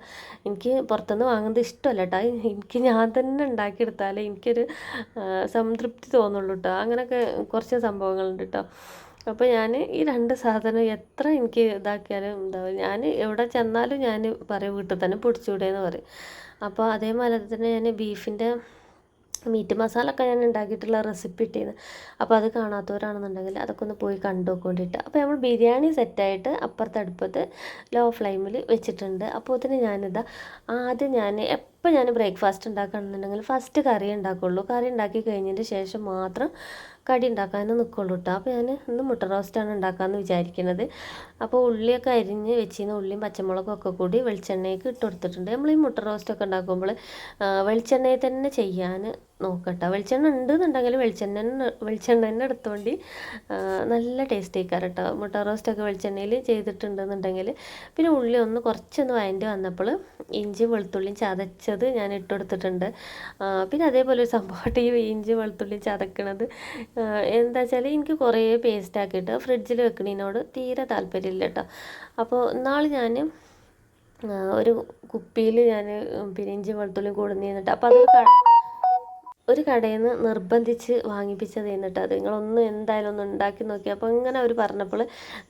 എനിക്ക് പുറത്തുനിന്ന് വാങ്ങുന്നത് ഇഷ്ടമല്ല കേട്ടോ എനിക്ക് ഞാൻ തന്നെ ഉണ്ടാക്കിയെടുത്താലേ എനിക്കൊരു സംതൃപ്തി തോന്നുള്ളൂ കേട്ടോ അങ്ങനെയൊക്കെ കുറച്ച് സംഭവങ്ങളുണ്ട് കേട്ടോ അപ്പോൾ ഞാൻ ഈ രണ്ട് സാധനം എത്ര എനിക്ക് ഇതാക്കിയാലും എന്താ ഞാൻ എവിടെ ചെന്നാലും ഞാൻ പറയും വീട്ടിൽ തന്നെ പൊടിച്ചുകൂടെയെന്ന് പറയും. അപ്പോൾ അതേമാതിരി തന്നെ ഞാൻ ബീഫിന്റെ മീറ്റ് മസാല ഒക്കെ ഞാൻ ഉണ്ടാക്കിയിട്ടുള്ള റെസിപ്പി ഇട്ടിരുന്നു. അപ്പോൾ അത് കാണാത്തവരാണെന്നുണ്ടെങ്കിൽ അതൊക്കെ ഒന്ന് പോയി കണ്ടു അപ്പോൾ നമ്മൾ ബിരിയാണി സെറ്റായിട്ട് അപ്പുറത്തെ അടുപ്പത്ത് ലോ ഫ്ലെയിമിൽ വെച്ചിട്ടുണ്ട്. അപ്പോൾ തന്നെ ഞാനിതാ ആദ്യം ഞാൻ എപ്പോൾ ഞാൻ ബ്രേക്ക്ഫാസ്റ്റ് ഉണ്ടാക്കുകയാണെന്നുണ്ടെങ്കിൽ ഫസ്റ്റ് കറി ഉണ്ടാക്കുള്ളൂ. കറി ഉണ്ടാക്കി കഴിഞ്ഞതിന് ശേഷം മാത്രം കടി ഉണ്ടാക്കാനും നിൽക്കുള്ളൂ കേട്ടോ അപ്പോൾ ഞാൻ ഇന്ന് മുട്ട റോസ്റ്റാണ് ഉണ്ടാക്കാമെന്ന് വിചാരിക്കുന്നത് അപ്പോൾ ഉള്ളിയൊക്കെ അരിഞ്ഞ് വെച്ചിരുന്ന ഉള്ളിയും പച്ചമുളകും ഒക്കെ കൂടി വെളിച്ചെണ്ണയ്ക്ക് ഇട്ട് കൊടുത്തിട്ടുണ്ട്. നമ്മൾ ഈ മുട്ട റോസ്റ്റൊക്കെ ഉണ്ടാക്കുമ്പോൾ വെളിച്ചെണ്ണയിൽ തന്നെ ചെയ്യാൻ നോക്കട്ടെ. വെളിച്ചെണ്ണ ഉണ്ടെന്നുണ്ടെങ്കിൽ വെളിച്ചെണ്ണ വെളിച്ചെണ്ണ തന്നെ എടുത്തോണ്ട് ആ, നല്ല ടേസ്റ്റ് ആയിക്കാറ് കേട്ടോ മുട്ട റോസ്റ്റൊക്കെ വെളിച്ചെണ്ണയിൽ ചെയ്തിട്ടുണ്ടെന്നുണ്ടെങ്കിൽ പിന്നെ ഉള്ളി ഒന്ന് കുറച്ചൊന്ന് വഴണ്ടി വന്നപ്പോൾ ഇഞ്ചി വെളുത്തുള്ളിയും ചതച്ചത് ഞാൻ ഇട്ട് കൊടുത്തിട്ടുണ്ട്. പിന്നെ അതേപോലെ ഒരു സംഭവമായിട്ട് ഈ ഇഞ്ചി വെളുത്തുള്ളി ചതക്കണത് എന്താ വെച്ചാൽ എനിക്ക് കുറേ പേസ്റ്റ് ആക്കിയിട്ട് ഫ്രിഡ്ജിൽ വെക്കണതിനോട് തീരെ താല്പര്യമില്ല കേട്ടോ അപ്പോൾ നാളെ ഞാൻ ഒരു കുപ്പിയിൽ ഞാൻ പിന്നെ ഇഞ്ചി വെളുത്തുള്ളി കൂടുന്ന എന്നിട്ട് അപ്പോൾ അത് ഒരു കടയിൽ നിന്ന് നിർബന്ധിച്ച് വാങ്ങിപ്പിച്ചത് എന്നിട്ട്. അത് നിങ്ങളൊന്ന് എന്തായാലും ഒന്ന് ഉണ്ടാക്കി നോക്കി. അപ്പോൾ ഇങ്ങനെ അവർ പറഞ്ഞപ്പോൾ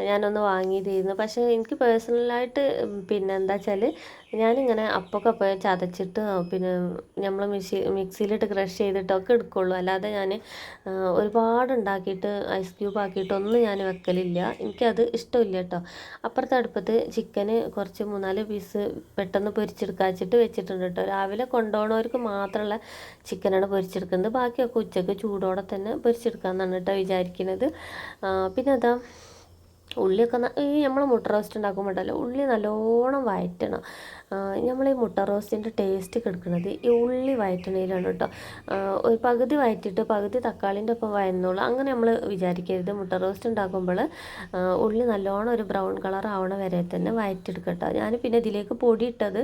ഞാനൊന്ന് വാങ്ങിയതായിരുന്നു പക്ഷേ എനിക്ക് പേഴ്സണലായിട്ട് പിന്നെ എന്താ വെച്ചാൽ ഞാനിങ്ങനെ അപ്പൊക്കെ ചതച്ചിട്ട് പിന്നെ നമ്മൾ മിക്സി മിക്സിയിലിട്ട് ക്രഷ് ചെയ്തിട്ടൊക്കെ എടുക്കുള്ളൂ. അല്ലാതെ ഞാൻ ഒരുപാട് ഉണ്ടാക്കിയിട്ട് ഐസ് ക്യൂബ് ആക്കിയിട്ടൊന്നും ഞാൻ വെക്കലില്ല. എനിക്കത് ഇഷ്ടമില്ല കേട്ടോ. അപ്പുറത്തെ അടുപ്പത്ത് ചിക്കന് കുറച്ച് മൂന്നാൽ പീസ് പെട്ടെന്ന് പൊരിച്ചെടുക്കാച്ചിട്ട് വെച്ചിട്ടുണ്ട് കേട്ടോ. രാവിലെ കൊണ്ടുപോകണവർക്ക് മാത്രമുള്ള ചിക്കനാണ് പൊരിച്ചെടുക്കുന്നത്. ബാക്കിയൊക്കെ ഉച്ചയ്ക്ക് ചൂടോടെ തന്നെ പൊരിച്ചെടുക്കാമെന്നാണ് കേട്ടോ വിചാരിക്കുന്നത്. പിന്നെ അതാ ഉള്ളിയൊക്കെ ഈ നമ്മൾ മുട്ട റോസ്റ്റ് ഉണ്ടാക്കുമ്പോൾ ഉണ്ടല്ലോ ഉള്ളി നല്ലോണം വയറ്റണം. നമ്മൾ ഈ മുട്ട റോസ്റ്റിന്റെ ടേസ്റ്റ് കിടക്കുന്നത് ഈ ഉള്ളി വഴറ്റണയിലാണ് കേട്ടോ. ഒരു പകുതി വഴറ്റിയിട്ട് പകുതി തക്കാളിന്റെ ഒപ്പം വയന്നോളൂ. അങ്ങനെ നമ്മൾ വിചാരിക്കരുത്. മുട്ട റോസ്റ്റ് ഉണ്ടാക്കുമ്പോൾ ഉള്ളി നല്ലോണം ഒരു ബ്രൗൺ കളർ ആവണ വരെ തന്നെ വഴറ്റിയെടുക്കട്ടോ ഞാൻ പിന്നെ ഇതിലേക്ക് പൊടി ഇട്ടത്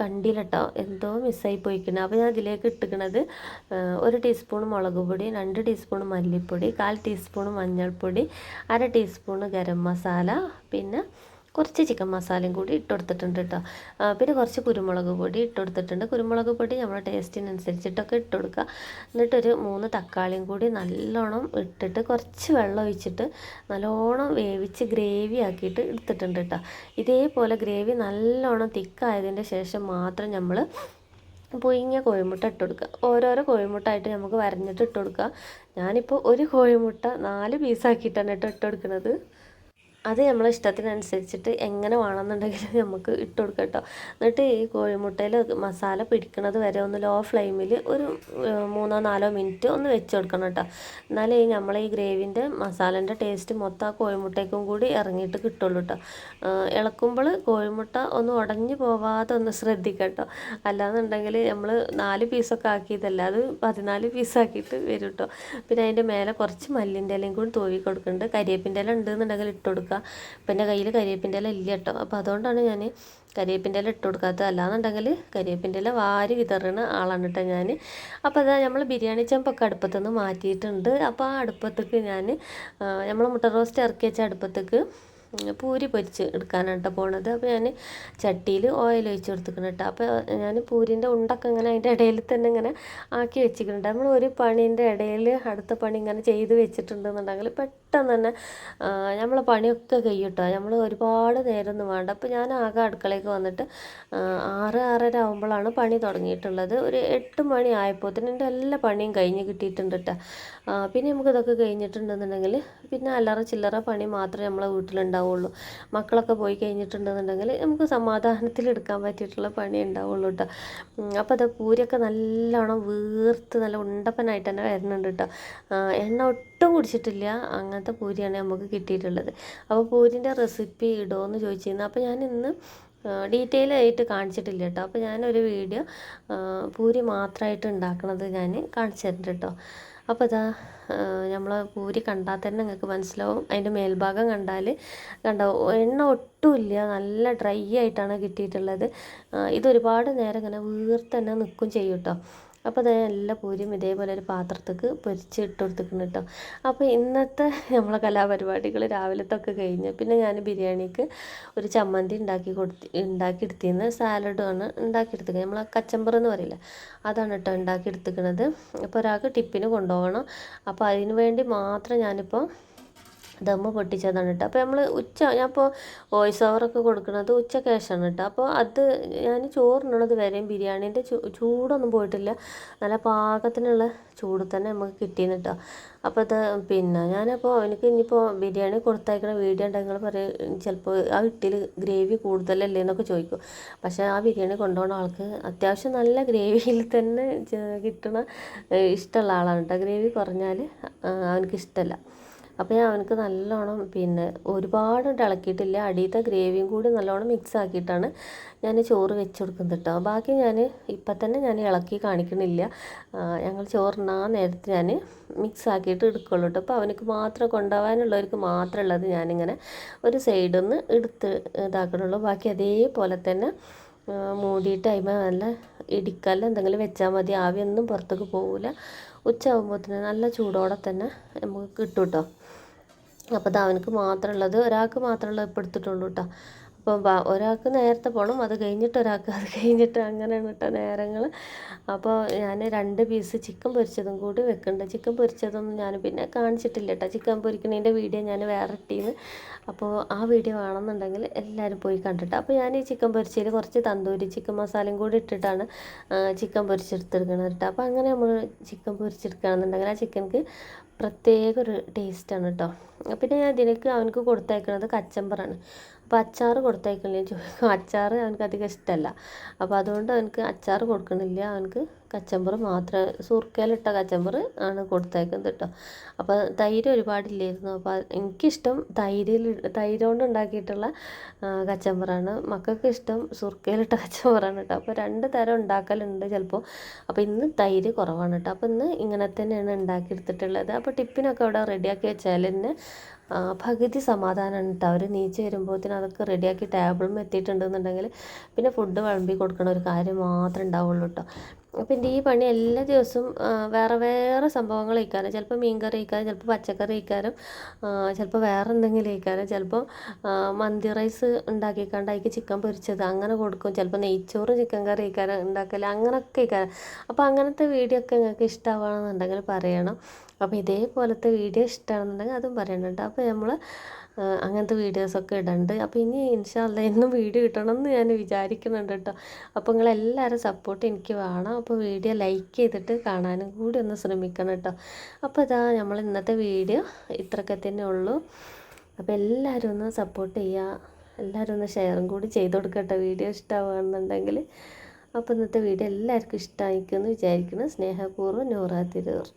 കണ്ടില്ല കേട്ടോ എന്തോ മിസ്സായി പോയിക്കണം. അപ്പോൾ ഞാൻ ഇതിലേക്ക് ഇട്ടിക്കണത് ഒരു ടീസ്പൂൺ മുളക് പൊടി രണ്ട് ടീസ്പൂൺ മല്ലിപ്പൊടി കാൽ ടീസ്പൂൺ മഞ്ഞൾപ്പൊടി അര ടീസ്പൂൺ ഗരം മസാല പിന്നെ കുറച്ച് ചിക്കൻ മസാലയും കൂടി ഇട്ട് കൊടുത്തിട്ടുണ്ട് കേട്ടോ പിന്നെ കുറച്ച് കുരുമുളക് പൊടി ഇട്ട് കൊടുത്തിട്ടുണ്ട് കുരുമുളക് പൊടി നമ്മുടെ ടേസ്റ്റിനനുസരിച്ചിട്ടൊക്കെ ഇട്ട് കൊടുക്കുക എന്നിട്ടൊരു മൂന്ന് തക്കാളിയും കൂടി നല്ലോണം ഇട്ടിട്ട് കുറച്ച് വെള്ളം ഒഴിച്ചിട്ട് നല്ലോണം വേവിച്ച് ഗ്രേവി ആക്കിയിട്ട് എടുത്തിട്ടുണ്ട് കേട്ടോ. ഇതേപോലെ ഗ്രേവി നല്ലോണം തിക്കായതിന്റെ ശേഷം മാത്രം നമ്മൾ പുഴുങ്ങിയ കോഴിമുട്ട ഇട്ട് കൊടുക്കുക ഓരോരോ കോഴിമുട്ടായിട്ട് നമുക്ക് വരഞ്ഞിട്ട് ഇട്ട് കൊടുക്കുക ഞാനിപ്പോൾ ഒരു കോഴിമുട്ട നാല് പീസാക്കിയിട്ടാണ് കേട്ടോ ഇട്ട് കൊടുക്കുന്നത് അത് നമ്മളെ ഇഷ്ടത്തിനനുസരിച്ചിട്ട് എങ്ങനെ വേണമെന്നുണ്ടെങ്കിലും നമുക്ക് ഇട്ട് കൊടുക്കാം കേട്ടോ. എന്നിട്ട് ഈ കോഴിമുട്ടയിൽ മസാല പിടിക്കണത് വരെ ഒന്ന് ലോ ഫ്ലെയിമിൽ ഒരു മൂന്നോ നാലോ മിനിറ്റ് ഒന്ന് വെച്ച് കൊടുക്കണം കേട്ടോ. എന്നാലേ ഈ ഈ ഗ്രേവിന്റെ മസാലന്റെ ടേസ്റ്റ് മൊത്തം ആ കോഴിമുട്ടയ്ക്കും കൂടി ഇറങ്ങിയിട്ട് കിട്ടുള്ളൂ കേട്ടോ. ഇളക്കുമ്പോൾ കോഴിമുട്ട ഒന്ന് ഉടഞ്ഞു പോവാതെ ഒന്ന് ശ്രദ്ധിക്കാം കേട്ടോ. അല്ലാന്നുണ്ടെങ്കിൽ നമ്മൾ നാല് പീസൊക്കെ ആക്കിയതല്ല അത് പതിനാല് പീസാക്കിയിട്ട് വരും കേട്ടോ. പിന്നെ അതിന്റെ മേലെ കുറച്ച് മല്ലിന്റെ ഇലയും കൂടി തൂവി കൊടുക്കുന്നുണ്ട് കരിയേപ്പിന്റെ ഇല ഉണ്ടെന്നുണ്ടെങ്കിൽ ഇട്ട് കൊടുക്കുക കൊടുക്കുക. അപ്പം എന്റെ കയ്യിൽ കരിവേപ്പിന്റെ ഇല ഇല്ല കേട്ടോ. അപ്പോൾ അതുകൊണ്ടാണ് ഞാൻ കരിവേപ്പിന്റെ ഇല ഇട്ട് കൊടുക്കാത്തത്. അല്ലാന്നുണ്ടെങ്കിൽ കരിവേപ്പിന്റെ ഇല വാരി വിതറുന്ന ആളാണ് കേട്ടോ ഞാൻ. അപ്പോൾ അതാ നമ്മൾ ബിരിയാണി ചെമ്പൊക്കെ അടുപ്പത്തുനിന്ന് മാറ്റിയിട്ടുണ്ട്. അപ്പോൾ ആ അടുപ്പത്തേക്ക് ഞാൻ നമ്മൾ മുട്ട റോസ്റ്റ് ഇറക്കി വെച്ച അടുപ്പത്തേക്ക് പൂരി പൊരിച്ച് എടുക്കാനാണ് കേട്ടോ പോണത്. അപ്പോൾ ഞാൻ ചട്ടിയിൽ ഓയിൽ ഒഴിച്ച് കൊടുത്തിക്കണം കേട്ടോ അപ്പോൾ ഞാൻ പൂരിന്റെ ഉണ്ടൊക്കെ ഇങ്ങനെ അതിന്റെ ഇടയിൽ തന്നെ ഇങ്ങനെ ആക്കി വെച്ചിട്ടുണ്ട് നമ്മൾ ഒരു പണീന്റെ ഇടയിൽ അടുത്ത പണി ഇങ്ങനെ ചെയ്ത് വെച്ചിട്ടുണ്ടെന്നുണ്ടെങ്കിൽ പെട്ടെന്ന് തന്നെ നമ്മളെ പണിയൊക്കെ കഴിയും നമ്മൾ ഒരുപാട് നേരമൊന്നും വേണ്ട. അപ്പോൾ ഞാൻ ആകെ അടുക്കളയ്ക്ക് വന്നിട്ട് ആറ് ആറര ആകുമ്പോഴാണ് പണി തുടങ്ങിയിട്ടുള്ളത്. ഒരു എട്ട് മണി ആയപ്പോൾ തന്നെ എന്റെ എല്ലാ പണിയും കഴിഞ്ഞ് കിട്ടിയിട്ടുണ്ട് കേട്ടോ പിന്നെ നമുക്കിതൊക്കെ കഴിഞ്ഞിട്ടുണ്ടെന്നുണ്ടെങ്കിൽ പിന്നെ അല്ലറ ചില്ലറ പണി മാത്രമേ നമ്മളെ വീട്ടിലുണ്ടാവും ഉണ്ടാവുള്ളൂ. മക്കളൊക്കെ പോയി കഴിഞ്ഞിട്ടുണ്ടെന്നുണ്ടെങ്കിൽ നമുക്ക് സമാധാനത്തിൽ എടുക്കാൻ പറ്റിയിട്ടുള്ള പണി ഉണ്ടാവുള്ളൂ കേട്ടോ അപ്പോൾ അത് പൂരിയൊക്കെ നല്ലോണം വീർത്ത് നല്ല ഉണ്ടപ്പനായിട്ട് തന്നെ വരുന്നുണ്ട് കേട്ടോ എണ്ണ ഒട്ടും കുടിച്ചിട്ടില്ല. അങ്ങനത്തെ പൂരിയാണ് നമുക്ക് കിട്ടിയിട്ടുള്ളത്. അപ്പോൾ പൂരിന്റെ റെസിപ്പി ഇടുമോ എന്ന് ചോദിച്ചിരുന്നു. അപ്പോൾ ഞാൻ ഇന്ന് ഡീറ്റെയിൽ ആയിട്ട് കാണിച്ചിട്ടില്ല കേട്ടോ അപ്പോൾ ഞാനൊരു വീഡിയോ പൂരി മാത്രമായിട്ട് ഉണ്ടാക്കുന്നത് ഞാൻ കാണിച്ചു തരുന്നുണ്ട് കേട്ടോ അപ്പോൾ ഇതാ നമ്മൾ പൂരി കണ്ടാൽ തന്നെ നിങ്ങൾക്ക് മനസ്സിലാവും. അതിന്റെ മേൽഭാഗം കണ്ടാൽ കണ്ടോ എണ്ണ ഒട്ടുമില്ല നല്ല ഡ്രൈ ആയിട്ടാണ് കിട്ടിയിട്ടുള്ളത്. ഇതൊരുപാട് നേരം ഇങ്ങനെ വീർത്തന്നെ നിൽക്കും ചെയ്യും കേട്ടോ അപ്പോൾ അത് എല്ലാ പൂരിയും ഇതേപോലെ ഒരു പാത്രത്തേക്ക് പൊരിച്ച് ഇട്ട് കൊടുത്തിരിക്കുന്നു കേട്ടോ അപ്പോൾ ഇന്നത്തെ നമ്മളെ കലാപരിപാടികൾ രാവിലത്തൊക്കെ കഴിഞ്ഞ് പിന്നെ ഞാൻ ബിരിയാണിക്ക് ഒരു ചമ്മന്തി ഉണ്ടാക്കി കൊടുത്തി ഉണ്ടാക്കിയെടുത്തിന്ന് സാലഡുമാണ് ഉണ്ടാക്കിയെടുത്തിരിക്കുന്നത് നമ്മൾ കച്ചമ്പർ എന്ന് പറയില്ല അതാണ് കേട്ടോ ഉണ്ടാക്കിയെടുത്തിക്കണത്. അപ്പോൾ ഒരാൾക്ക് ടിപ്പിന് കൊണ്ടുപോകണം. അപ്പോൾ അതിന് വേണ്ടി മാത്രം ഞാനിപ്പോൾ ദമ്മ് പൊട്ടിച്ചതാണ് കേട്ടോ അപ്പോൾ നമ്മൾ ഉച്ച ഞാൻ ഇപ്പോൾ വോയിസ് ഓവറൊക്കെ കൊടുക്കുന്നത് ഉച്ച ശേഷമാണ് കേട്ടോ അപ്പോൾ അത് ഞാൻ ചോറിനുള്ളത് വരെയും ബിരിയാണീന്റെ ചൂടൊന്നും പോയിട്ടില്ല. നല്ല പാകത്തിനുള്ള ചൂട് തന്നെ നമുക്ക് കിട്ടിയെന്ന് കേട്ടോ അപ്പോൾ അത് പിന്നെ ഞാനപ്പോൾ എനിക്ക് ഇനിയിപ്പോൾ ബിരിയാണി കൊടുത്തയക്കണ വീഡിയോ ഉണ്ടെങ്കിൽ പറയും ചിലപ്പോൾ ആ ഇട്ടിൽ ഗ്രേവി കൂടുതലല്ലേ എന്നൊക്കെ ചോദിക്കും. പക്ഷേ ആ ബിരിയാണി കൊണ്ടുപോകുന്ന ആൾക്ക് അത്യാവശ്യം നല്ല ഗ്രേവിയിൽ തന്നെ കിട്ടണ ഇഷ്ടമുള്ള ആളാണ് കേട്ടോ ഗ്രേവി കുറഞ്ഞാൽ അവനക്ക് ഇഷ്ടമല്ല അപ്പോൾ ഞാൻ അവനക്ക് നല്ലോണം പിന്നെ ഒരുപാട് ഇളക്കിയിട്ടില്ല. അടിയത്തെ ഗ്രേവിയും കൂടി നല്ലോണം മിക്സ് ആക്കിയിട്ടാണ് ഞാൻ ചോറ് വെച്ച് കൊടുക്കുന്നത് കേട്ടോ ബാക്കി ഞാൻ ഇപ്പം തന്നെ ഞാൻ ഇളക്കി കാണിക്കണില്ല. ഞങ്ങൾ ചോറിനാ നേരത്തെ ഞാൻ മിക്സ് ആക്കിയിട്ട് എടുക്കുള്ളൂ കേട്ടോ അപ്പോൾ അവനക്ക് മാത്രം കൊണ്ടുപോകാനുള്ളവർക്ക് മാത്രം ഉള്ളത് ഞാനിങ്ങനെ ഒരു സൈഡിൽ നിന്ന് എടുത്ത് ഇതാക്കണുള്ളൂ. ബാക്കി അതേപോലെ തന്നെ മൂടിയിട്ട് അതിമ നല്ല ഇടിക്കല്ല എന്തെങ്കിലും വെച്ചാൽ മതി. ആവിയൊന്നും പുറത്തേക്ക് പോകില്ല ഉച്ച ആകുമ്പോഴത്തേന് നല്ല ചൂടോടെ തന്നെ നമുക്ക് കിട്ടും കേട്ടോ അപ്പോൾ അത് അവനക്ക് മാത്രമുള്ളത് ഒരാൾക്ക് മാത്രമുള്ളത് ഇപ്പോൾ എടുത്തിട്ടുള്ളൂ കേട്ടോ അപ്പോൾ ഒരാൾക്ക് നേരത്തെ പോകണം അത് കഴിഞ്ഞിട്ട് ഒരാൾക്ക് അത് കഴിഞ്ഞിട്ട് അങ്ങനെയാണ് കേട്ടോ നേരങ്ങൾ അപ്പോൾ ഞാൻ രണ്ട് പീസ് ചിക്കൻ പൊരിച്ചതും കൂടി വെക്കുന്നുണ്ട്. ചിക്കൻ പൊരിച്ചതൊന്നും ഞാൻ പിന്നെ കാണിച്ചിട്ടില്ല കേട്ടോ. ചിക്കൻ പൊരിക്കുന്നതിന്റെ വീഡിയോ ഞാൻ വേറെ ഇട്ടീന്ന്. അപ്പോൾ ആ വീഡിയോ വേണമെന്നുണ്ടെങ്കിൽ എല്ലാവരും പോയി കണ്ടിട്ട്. അപ്പോൾ ഞാൻ ഈ ചിക്കൻ പൊരിച്ചതിൽ കുറച്ച് തന്തൂരി ചിക്കൻ മസാലയും കൂടി ഇട്ടിട്ടാണ് ചിക്കൻ പൊരിച്ചെടുത്തെടുക്കണത് കേട്ടോ. അപ്പോൾ അങ്ങനെ നമ്മൾ ചിക്കൻ പൊരിച്ചെടുക്കുകയാണെന്നുണ്ടെങ്കിൽ ആ ചിക്കൻക്ക് പ്രത്യേക ഒരു ടേസ്റ്റാണ് കേട്ടോ. പിന്നെ ഞാൻ ഇതിലേക്ക് അവനക്ക് കൊടുത്തേക്കുന്നത് കച്ചമ്പറാണ്. അപ്പോൾ അച്ചാർ കൊടുത്തയക്കണില്ല? ചോദിക്കും. അച്ചാർ അവനക്ക് അധികം ഇഷ്ടമല്ല അപ്പോൾ അതുകൊണ്ട് അവനക്ക് അച്ചാർ കൊടുക്കണില്ല. അവനക്ക് കച്ചമ്പർ മാത്രം സുർക്കയിലിട്ട കച്ചമ്പർ ആണ് കൊടുത്തയക്കുന്നത് കേട്ടോ. അപ്പോൾ തൈര് ഒരുപാടില്ലായിരുന്നു. അപ്പോൾ എനിക്കിഷ്ടം തൈരിൽ തൈര് കൊണ്ട് ഉണ്ടാക്കിയിട്ടുള്ള കച്ചമ്പറാണ്. മക്കൾക്ക് ഇഷ്ടം സുർക്കയിലിട്ട കച്ചമ്പറാണ് കേട്ടോ. അപ്പോൾ രണ്ട് തരം ഉണ്ടാക്കലുണ്ട് ചിലപ്പോൾ. അപ്പോൾ ഇന്ന് തൈര് കുറവാണ് കേട്ടോ. അപ്പോൾ ഇന്ന് ഇങ്ങനെ തന്നെയാണ് ഉണ്ടാക്കിയെടുത്തിട്ടുള്ളത്. അപ്പോൾ ടിപ്പിനൊക്കെ അവിടെ റെഡിയാക്കി വെച്ചാൽ തന്നെ പകുതി സമാധാനമാണ് കേട്ടോ അവർ നീച്ച് വരുമ്പോഴത്തേനും അതൊക്കെ റെഡിയാക്കി ടേബിളും എത്തിയിട്ടുണ്ടെന്നുണ്ടെങ്കിൽ പിന്നെ ഫുഡ് വിളമ്പി കൊടുക്കണ ഒരു കാര്യം മാത്രമേ ഉണ്ടാവുള്ളൂ കേട്ടോ അപ്പം എന്റെ ഈ പണി എല്ലാ ദിവസവും വേറെ വേറെ സംഭവങ്ങൾ കഴിക്കാനും ചിലപ്പോൾ മീൻകറി കഴിക്കാനും ചിലപ്പോൾ പച്ചക്കറി കഴിക്കാനും ചിലപ്പോൾ വേറെ എന്തെങ്കിലും കഴിക്കാനും ചിലപ്പോൾ മന്തി റൈസ് ഉണ്ടാക്കിക്കാണ്ട് അതിക്ക് ചിക്കൻ പൊരിച്ചത് അങ്ങനെ കൊടുക്കും ചിലപ്പോൾ നെയ്ച്ചോറും ചിക്കൻ കറി കഴിക്കാനും ഉണ്ടാക്കൽ അങ്ങനെയൊക്കെ കഴിക്കാനും അപ്പോൾ അങ്ങനത്തെ വീഡിയോ ഒക്കെ നിങ്ങൾക്ക് ഇഷ്ടമാണെന്നുണ്ടെങ്കിൽ പറയണം. അപ്പോൾ ഇതേപോലത്തെ വീഡിയോ ഇഷ്ടമാണെന്നുണ്ടെങ്കിൽ അതും പറയണം കേട്ടോ. അപ്പോൾ നമ്മൾ അങ്ങനത്തെ വീഡിയോസൊക്കെ ഇടുന്നുണ്ട് അപ്പോൾ ഇനി ഇൻഷാല്ല എന്നും വീഡിയോ കിട്ടണം എന്ന് ഞാൻ വിചാരിക്കുന്നുണ്ട് കേട്ടോ അപ്പോൾ നിങ്ങളെല്ലാവരും സപ്പോർട്ട് എനിക്ക് വേണം. അപ്പോൾ വീഡിയോ ലൈക്ക് ചെയ്തിട്ട് കാണാനും കൂടി ഒന്ന് ശ്രമിക്കണം കേട്ടോ അപ്പോൾ ഇതാ നമ്മൾ ഇന്നത്തെ വീഡിയോ ഇത്രയൊക്കെ തന്നെ ഉള്ളൂ. അപ്പോൾ എല്ലാവരും ഒന്ന് സപ്പോർട്ട് ചെയ്യുക എല്ലാവരും ഒന്ന് ഷെയറും കൂടി ചെയ്ത് കൊടുക്കട്ടെ വീഡിയോ ഇഷ്ടമാകുന്നുണ്ടെങ്കിൽ അപ്പോൾ ഇന്നത്തെ വീഡിയോ എല്ലാവർക്കും ഇഷ്ടമായിരിക്കുമെന്ന് വിചാരിക്കുന്നു. സ്നേഹപൂർവം നൂറാ തിരൂർ.